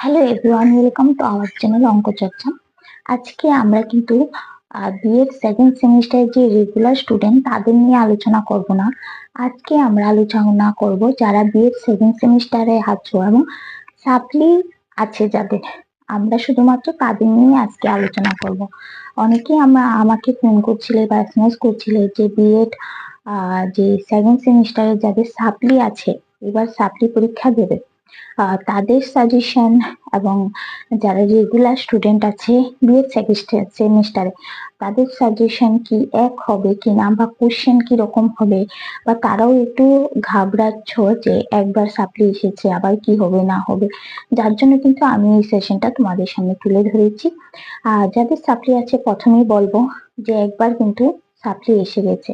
Hello everyone welcome to our channel অঙ্ক চর্চা আজকে আমরা কিন্তু বিএড সেকেন্ড সেমিস্টারের যে রেগুলার স্টুডেন্ট তাদের নিয়ে আলোচনা করব না। আজকে আমরা আলোচনা করব যারা বিএড সেকেন্ড সেমিস্টারে আছো এবং সাপ্লি আছে যাদের। আমরা শুধুমাত্র তাদের নিয়ে আজকে আলোচনা করব। অনেকেই আমরা আমাকে ফোন করছিলে বা এসএমএস করছিলে যে বিএড যে সেকেন্ড সেমিস্টারে যাদের সাপ্লি আছে, এবার সাপ্লি পরীক্ষা দেবে। তাদের সাজেশন এবং যারা রেগুলার স্টুডেন্ট আছে বিএড সেমিস্টারে তাদের সাজেশন কি এক হবে কিনা বা কোশ্চেন কি রকম হবে বা তারাও একটু ঘাবড়াচ্ছ যে একবার সাপ্লি এসেছে, আবার কি হবে, না হবে, যার জন্য কিন্তু আমি এই সেশনটা তোমাদের সামনে তুলে ধরেছি। আর যাদের সাপ্লি আছে, প্রথমেই বলব যে একবার কিন্তু সাপ্লি এসে গেছে।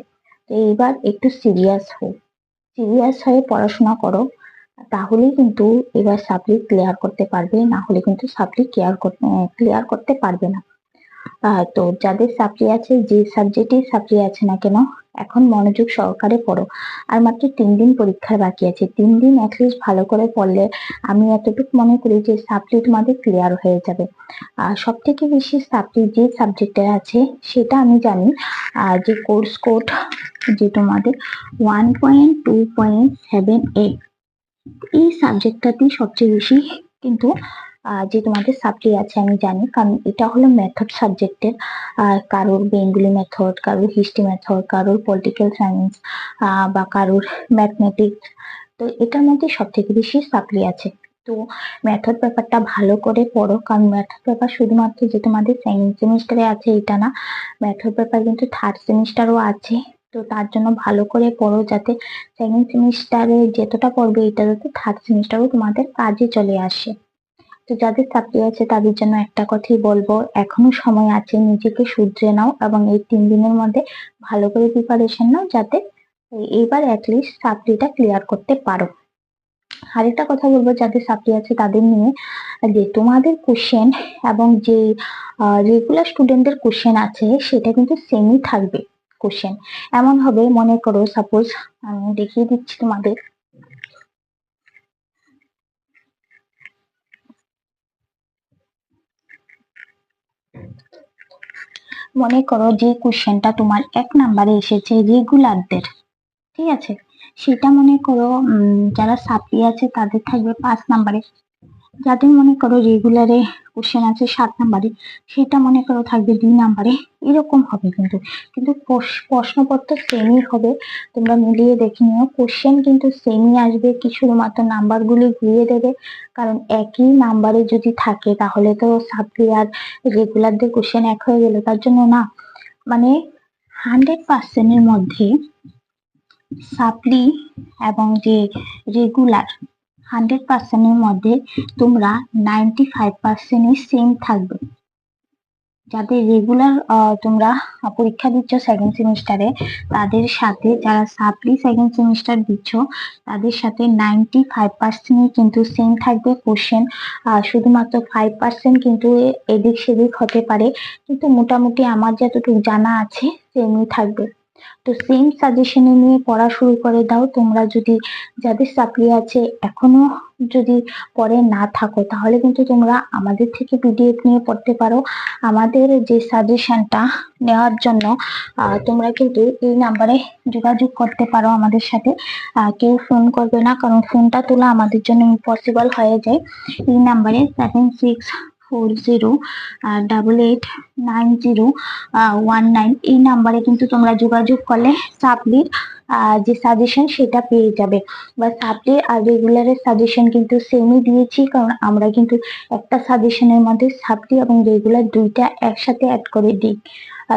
তো এইবার একটু সিরিয়াস হো সিরিয়াস হয়ে পড়াশোনা করো। তাহলেই কিন্তু এবার সাপ্লি ক্লিয়ার করতে পারবে, না হলে কিন্তু সাপ্লি ক্লিয়ার ক্লিয়ার করতে পারবে না। তো যাদের সাপ্লি আছে, যে সাবজেক্টে সাপ্লি আছে না কেন, এখন মনোযোগ সহকারে পড়ো। আর মাত্র তিন দিন পরীক্ষার বাকি আছে, তিন দিন অ্যাটলিস্ট ভালো করে পড়লে আমি এতটুকু মনে করি যে সাপ্লি তোমাদের ক্লিয়ার হয়ে যাবে। আর সব থেকে বেশি সাপ্লি যে সাবজেক্টে আছে, সেটা আমি জানি, আর যে কোর্স কোড যে তোমাদের one point two point seven eight এই সাবজেক্টটাতেই সবচেয়ে বেশি কিন্তু যে তোমাদের সাপ্লি আছে আমি জানি, কারণ এটা হলো মেথড সাবজেক্টের কারোর বেঙ্গলি মেথড কারোর হিস্ট্রি মেথড কারোর পলিটিক্যাল সায়েন্স বা কারোর ম্যাথমেটিক্স তো এটার মধ্যে সব থেকে বেশি সাপ্লি আছে। তো মেথড পেপারটা ভালো করে পড়ো, কারণ মেথড পেপার শুধুমাত্র যে তোমাদের সেকেন্ড সেমিস্টারে আছে, এটা না। মেথড পেপার কিন্তু থার্ড সেমিস্টারও আছে। তো তার জন্য ভালো করে পড়ো যাতে সেকেন্ড সেমিস্টারে যতটা পড়বে এটা যাতে থার্ড সেমিস্টারও তোমাদের কাজে চলে আসে। তো যাদের চাকরি আছে তাদের জন্য একটা কথাই বলব, এখনও সময় আছে নিজেকে শুধরে নাও এবং এই তিন দিনের মধ্যে ভালো করে প্রিপারেশন নাও যাতে এইবার অ্যাটলিস্ট চাকরিটা ক্লিয়ার করতে পারো। আরেকটা কথা বলব, যাদের চাকরি আছে তাদের নিয়ে যে তোমাদের কোশ্চেন এবং যে রেগুলার স্টুডেন্টদের কোশ্চেন আছে সেটা কিন্তু সেমই থাকবে। কোশ্চেন এমন হবে, মনে করো সাপোজ আমি দেখিয়ে দিচ্ছি তোমাদের। মনে করো যে কোশ্চেনটা তোমার এক নাম্বারে এসেছে রেগুলারদের ঠিক আছে? সেটা মনে করো যারা সাপ্লি আছে, তাদের থাকবে পাঁচ নাম্বারে যাদের মনে করো রেগুলারে কোশ্চেন আছে সাত নাম্বারে, সেটা মনে করো থাকবে দুই নাম্বারে, এরকম হবে কিন্তু। কিন্তু প্রশ্নপত্র সেমই হবে। তোমরা মিলিয়ে দেখে নিও। কোশ্চেন কিন্তু সেমই আসবে। কি শুধুমাত্র নাম্বারগুলি ঘুরিয়ে দেবে। কারণ একই নাম্বারে যদি থাকে, তাহলে তো সাপ্লি আর রেগুলারদের কোশ্চেন এক হয়ে গেল। তার জন্য না মানে হান্ড্রেড পার্সেন্টের মধ্যে সাপ্লি এবং যে রেগুলার হান্ড্রেড পার্সেন্টের মধ্যে তোমরা নাইনটি ফাইভ পার্সেন্টই সেম থাকবে। যাদের রেগুলার তোমরা পরীক্ষা দিচ্ছ সেকেন্ড সেমিস্টারে তাদের সাথে যারা সাপ্লি সেকেন্ড সেমিস্টার দিচ্ছ, তাদের সাথে নাইনটি ফাইভ পার্সেন্টই কিন্তু সেম থাকবে কোশ্চেন শুধুমাত্র ফাইভ পার্সেন্ট কিন্তু এদিক সেদিক হতে পারে। কিন্তু মোটামুটি আমার যতটুকু জানা আছে সেমই থাকবে। তো সেম সাজেশনে নিয়ে পড়া শুরু করে দাও। তোমরা যদি যাদের চাকরি আছে এখনও যদি পড়ে না থাকো, তাহলে কিন্তু তোমরা আমাদের থেকে পিডিএফ নিয়ে পড়তে পারো। আমাদের যে সাজেশনটা নেওয়ার জন্য তোমরা কিন্তু এই নাম্বারে যোগাযোগ করতে পারো আমাদের সাথে। কেউ ফোন করবে না, কারণ ফোনটা তোলা আমাদের জন্য ইম্পসিবল হয়ে যায়। এই নাম্বারে seven six four zero double eight nine zero one nine এই নাম্বারে কিন্তু তোমরা যোগাযোগ করলে সাপ্লির যে সাজেশন সেটা পেয়ে যাবে। বা সাপ্লি আর রেগুলারের সাজেশন কিন্তু সেমই দিয়েছি, কারণ আমরা কিন্তু একটা সাজেশনের মধ্যে সাপ্লি এবং রেগুলার দুইটা একসাথে অ্যাড করে দিই।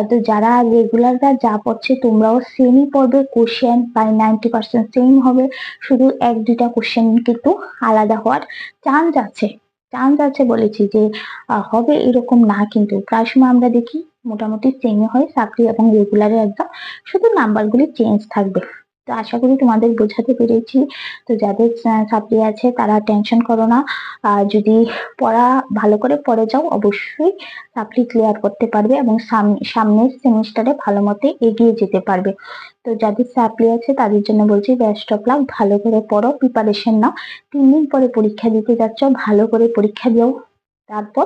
তো যারা রেগুলাররা যা পড়ছে, তোমরাও সেমই পড়বে। কোশ্চেন প্রায় নাইনটি পার্সেন্ট সেম হবে। শুধু এক দুইটা কোশ্চেন কিন্তু আলাদা হওয়ার চান্স আছে। চান্স আছে বলেছি যে হবে এরকম না কিন্তু। প্রায় সময় আমরা দেখি মোটামুটি সেমই হয়, চাকরি এবং রেগুলারে একদম। শুধু নাম্বারগুলি চেঞ্জ থাকবে। তো আশা করি তোমাদের বোঝাতে পেরেছি। তো যাদের সাপ্লি আছে তারা টেনশন করো না। আর যদি পড়া, ভালো করে পড়ে যাও, অবশ্যই সাপ্লি ক্লিয়ার করতে পারবে এবং সাম- সামনের সেমিস্টারে ভালো মতে এগিয়ে যেতে পারবে। তো যাদের সাপ্লি আছে তাদের জন্য বলছি বেস্ট অফ লাক ভালো করে পড়ো প্রিপারেশন নাও। তিন দিন পরে পরীক্ষা দিতে যাচ্ছ, ভালো করে পরীক্ষা দিও। তারপর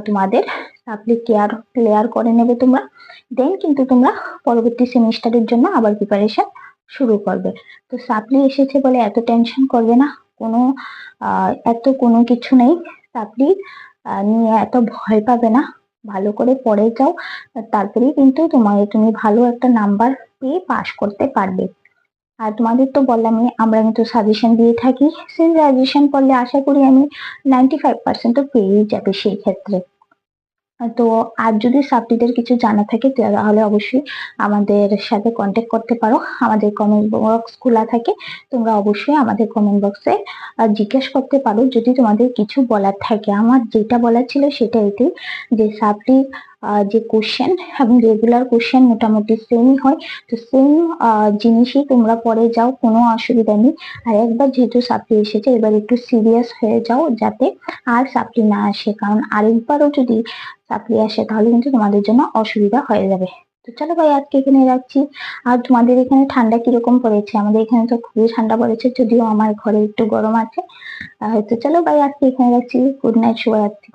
তোমাদের সাপ্লি ক্লিয়ার ক্লিয়ার করে নেবে তোমরা। দেন কিন্তু তোমরা পরবর্তী সেমিস্টারের জন্য আবার প্রিপারেশন শুরু করবে। তো সাপ্লি এসেছে বলে এত টেনশন করবে না। কোনো এত কোনো কিছু নেই সাপ্লি। নিয়ে এত ভয় পাবে না। ভালো করে পড়ে যাও। তারপরেই কিন্তু তোমার তুমি ভালো একটা নাম্বার পেয়ে পাশ করতে পারবে। আর তোমাদের তো বললামই, আমরা কিন্তু সাজেশন দিয়ে থাকি। সেই সাজেশন করলে আশা করি আমি নাইনটি ফাইভ পার্সেন্ট তো পেয়েই যাবে সেই ক্ষেত্রে। তো আর যদি সাপ্লিদের কিছু জানা থাকে, তাহলে অবশ্যই আমাদের সাথে কন্ট্যাক্ট করতে পারো। আমাদের কমেন্ট বক্স খোলা থাকে। তোমরা অবশ্যই আমাদের কমেন্ট বক্সে জিজ্ঞেস করতে পারো। যদি তোমাদের কিছু বলার থাকে, আমার যেটা বলার ছিল সেটা এটাই যে সাপ্লি যে কোশ্চেন এবং রেগুলার কোশ্চেন মোটামুটি সেমই হয়। তো সেম জিনিসই তোমরা পরে যাও, কোনো অসুবিধা নেই। আর একবার যেহেতু সাপ্লি এসেছে, এবার একটু সিরিয়াস হয়ে যাও যাতে আর সাপ্লি না আসে। কারণ আরেকবারও যদি সাপ্লি আসে, তাহলে কিন্তু তোমাদের জন্য অসুবিধা হয়ে যাবে। তো চলো ভাই, আজকে এখানে রাখছি। আর তোমাদের এখানে ঠান্ডা কীরকম পড়েছে? আমাদের এখানে তো খুবই ঠান্ডা পড়েছে, যদিও আমার ঘরে একটু গরম আছে। তো চলো ভাই, আজকে এখানে রাখছি। গুড নাইট শুভরাত্রি।